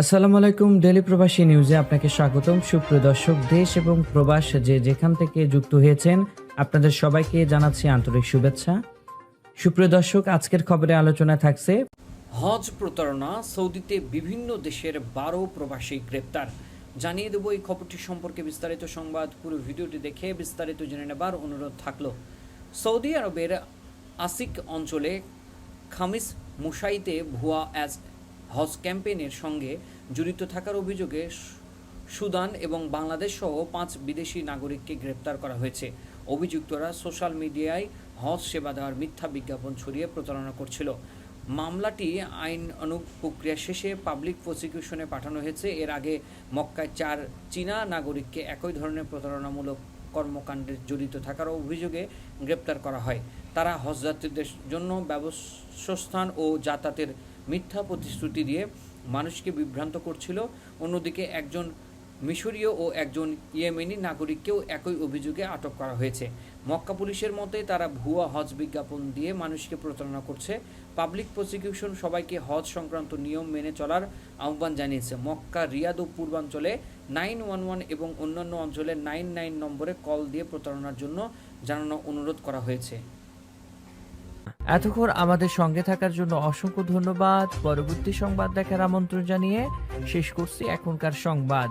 আসসালামু আলাইকুম ডেলি প্রবাসী নিউজে আপনাকে স্বাগতম। সুপ্রিয় দর্শক, দেশ এবং প্রবাস যে যেখান থেকে যুক্ত হয়েছেন, আপনাদের সবাইকে জানাচ্ছি আন্তরিক শুভেচ্ছা। সুপ্রিয় দর্শক, আজকের খবরে আলোচনা থাকছে, হজ প্রতারণা, সৌদিতে বিভিন্ন দেশের বারো প্রবাসী গ্রেপ্তার। জানিয়ে দেবো এই খবরটি সম্পর্কে বিস্তারিত সংবাদ। পুরো ভিডিওটি দেখে বিস্তারিত জেনে নেবার অনুরোধ থাকল। সৌদি আরবের আসিক অঞ্চলে খামিস মুসাইতে ভুয়া অ্যাজ হজ ক্যাম্পেইনের সঙ্গে জড়িত থাকার অভিযোগে সুদান এবং বাংলাদেশ সহ পাঁচ বিদেশি নাগরিককে গ্রেপ্তার করা হয়েছে। অভিযুক্তরা সোশ্যাল মিডিয়ায় হজ সেবা দেওয়ার মিথ্যা বিজ্ঞাপন ছড়িয়ে প্রতারণা করছিল। মামলাটি আইন অনু প্রক্রিয়া শেষে পাবলিক প্রসিকিউশনে পাঠানো হয়েছে। এর আগে মক্কায় চার চীনা নাগরিককে একই ধরনের প্রতারণামূলক কর্মকাণ্ডে জড়িত থাকার অভিযোগে গ্রেপ্তার করা হয়। তারা হজযাত্রীদের জন্য ব্যবস্থান ও যাতায়াতের মিথ্যা প্রতিশ্রুতি দিয়ে মানুষকে বিভ্রান্ত করছিল। অন্যদিকে একজন মিশরীয় ও একজন ইয়েমেনি নাগরিককেও একই অভিযোগে আটক করা হয়েছে। মক্কা পুলিশের মতে তারা ভুয়া হজ বিজ্ঞাপন দিয়ে মানুষকে প্রতারণা করছে। পাবলিক প্রসিকিউশন সবাইকে হজ সংক্রান্ত নিয়ম মেনে চলার আহ্বান জানিয়েছে। মক্কা, রিয়াদ ও পূর্বাঞ্চলে নাইন ওয়ান ওয়ান এবং অন্যান্য অঞ্চলে নাইন নাইন নম্বরে কল দিয়ে প্রতারণার জন্য জানানো অনুরোধ করা হয়েছে। এতক্ষণ আমাদের সঙ্গে থাকার জন্য অসংখ্য ধন্যবাদ। পরবর্তী সংবাদ দেখার আমন্ত্রণ জানিয়ে শেষ করছি এখনকার সংবাদ।